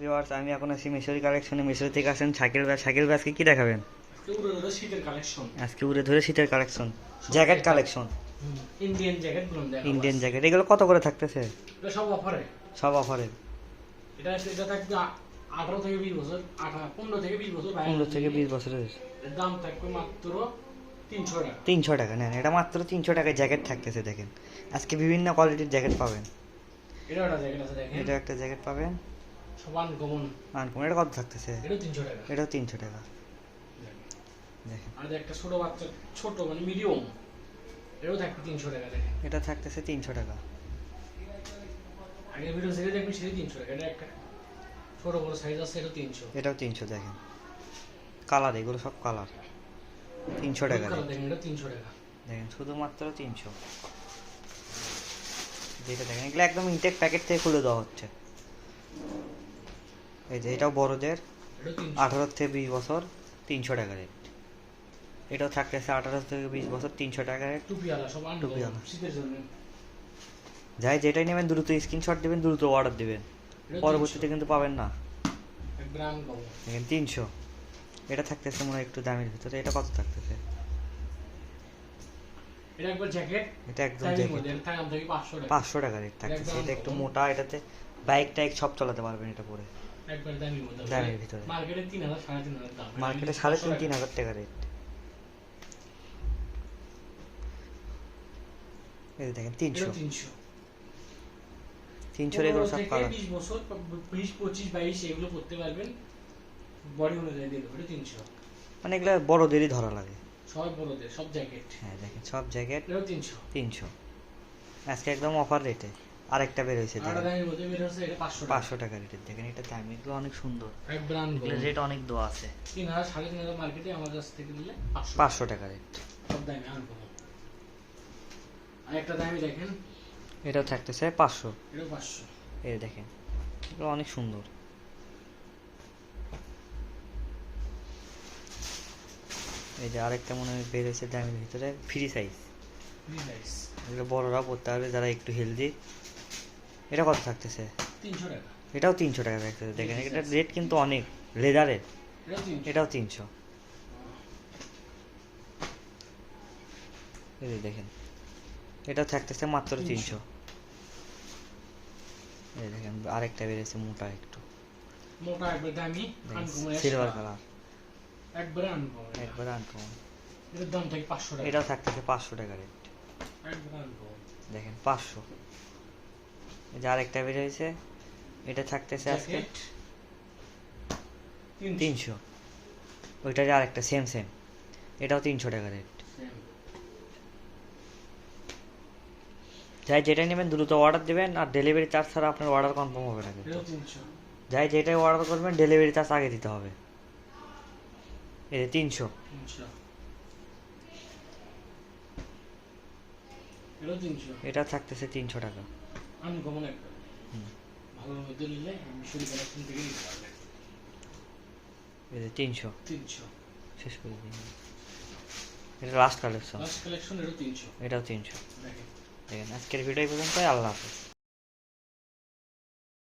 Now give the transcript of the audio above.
Viewers আমি এখন আছি মিশরি কালেকশনে মিশরি থেকে আসেন শাকিল ভাই। শাকিল ভাই আজকে কি দেখাবেন? আজকে উড়ে ধরে শীতের collection jacket collection Indian jacket Indian jacket এগুলো কত করে থাকতেছে? সব অফারে সব অফারে এটা এটা থাকবে আঠারো থেকে বিশ বছর পনেরো থেকে বিশ বছর পনেরো থেকে বিশ বছরের। দাম থাকবে মাত্র তিনশো টাকা। তিনশো টাকা নেন এটা মাত্র তিনশো টাকায় জ্যাকেট থাকতেছে দেখেন। আজকে বিভিন্ন কোয়ালিটির জ্যাকেট পাবেন। এটা একটা জ্যাকেট আছে দেখেন। এটা একটা জ্যাকেট পাবেন। সব আনকমন এটা কত থাকতেছে? এটাও তিনশো টাকা। এটাও তিনশো টাকা। দেখেন। আর একটা ছোট বাচ্চা ছোট মানে মিডিয়াম এটাও থাকবে তিনশো টাকা দেখেন। এটা থাকতেছে তিনশো টাকা। আগের ভিডিও সেটা দেখবেন সেটা তিনশো টাকা। এটা একটা ছোট বড় সাইজ আছে এটা তিনশো। এটাও তিনশো দেখেন। কালার এগুলো সব কালার তিনশো টাকা দেখেন। এটা তিনশো টাকা। দেখেন শুধুমাত্র তিনশো। যেটা দেখেন এগুলো একদম ইনটেক প্যাকেট থেকে খুলে দেওয়া হচ্ছে। এই যে এটাও বড়দের আঠারো থেকে বিশ বছর তিনশো টাকা রেট এটাও থাকতেছে আঠারো থেকে বিশ বছর তিনশো টাকা রেট টুপিওয়ালা। যাই যেটাই নেবেন দ্রুত স্ক্রিনশট দেবেন দ্রুত অর্ডার দেবেন। পরবর্তীতে কিন্তু পাবেন না। 300 একবার আনকমন দেখেন তিনশো। এটা থাকতেছে মনে হয় একটু দামের ভিতরে। এটা কত থাকতেছে? এটা একবার জ্যাকেট এটা একদম জ্যাকেট টাকা। রেট থাকতেছে। এটা একটু মোটা এটাতে বাইক টাইক সব চালাতে পারবেন এটা পরে। একবার দামের মধ্যে দামের ভিতরে। মার্কেটে তিন হাজার সাড়ে তিন হাজার দাম। মার্কেটে সাড়ে তিন তিন হাজার টাকা রেট এই দেখেন তিনশো। তিনশো। তিনশো এগুলো সব কালার। বিশ বছর বিশ পঁচিশ বাইশ এগুলো করতে পারবেন। বডি অনুযায়ী তিনশো। মানে এগুলো বড়দেরই ধরা লাগে। সব বড়দের সব জ্যাকেট হ্যাঁ দেখেন সব জ্যাকেট তিনশো। তিনশো। আজকে একদম অফার রেটে আরেকটা বের হয়েছে পাঁচশো টাকা। রেটের দেখেন এটা দাম এগুলো অনেক সুন্দর। রেট অনেক দেওয়া আছে। তিন হাজার সাড়ে তিন হাজার মার্কেটে আমার কাছ থেকে নিলে পাঁচশো টাকা। রেট সব দামে আনব আর একটা দামে দেখেন। এটাও থাকতেছে পাঁচশো। এটাও পাঁচশো। এই দেখেন এগুলো অনেক সুন্দর। এই যে আরেকটা মনে হয় বের হয়েছে দামের ভিতরে ফ্রি সাইজ নাইস এগুলো বড়রা পড়তে পারবে যারা একটু হেলদি এটা কত থাকতেছে? তিনশো টাকা। এটাও তিনশো টাকা থাকতেছে দেখেন এটার রেট কিন্তু অনেক লেদারের এটাও তিনশো। এই দেখেন এটা থাকতেছে মাত্র তিনশো। এই দেখেন আরেকটা বেরিয়েছে মোটা একটু। মোটা একবার দামি সিলভার কালার একবারে আনকমন একবার আনকমন এটার দাম থাকে পাঁচশো টাকা। এটাও থাকতেছে পাঁচশো টাকা রেট দেখেন পাঁচশো। এই যে বের হয়েছে এটা থাকতেছে আজকে তিনশো। তিনশো। ওইটার আরেকটা সেম সেম এটাও তিনশো টাকা রেট যাই যেটা নেবেন দ্রুত অর্ডার দেবেন আর ডেলিভারি চার্জ ছাড়া আপনার অর্ডার কনফার্ম হবে না কিন্তু। যাই যেটাই অর্ডার করবেন ডেলিভারি চার্জ আগে দিতে হবে। এটাও তিনশো। এটা থাকতেছে তিনশো টাকা। একটা। হুম। ভালো মধ্যে নিলে মিশরি কালেকশন থেকে নিতে পারবেন তিনশো। তিনশো। শেষ করে দিন এটা লাস্ট কালেকশন লাস্ট কালেকশন এটা তিনশো। এটাও তিনশো। দেখেন। দেখেন আজকের ভিডিও পর্যন্ত আল্লাহ হাফেজ।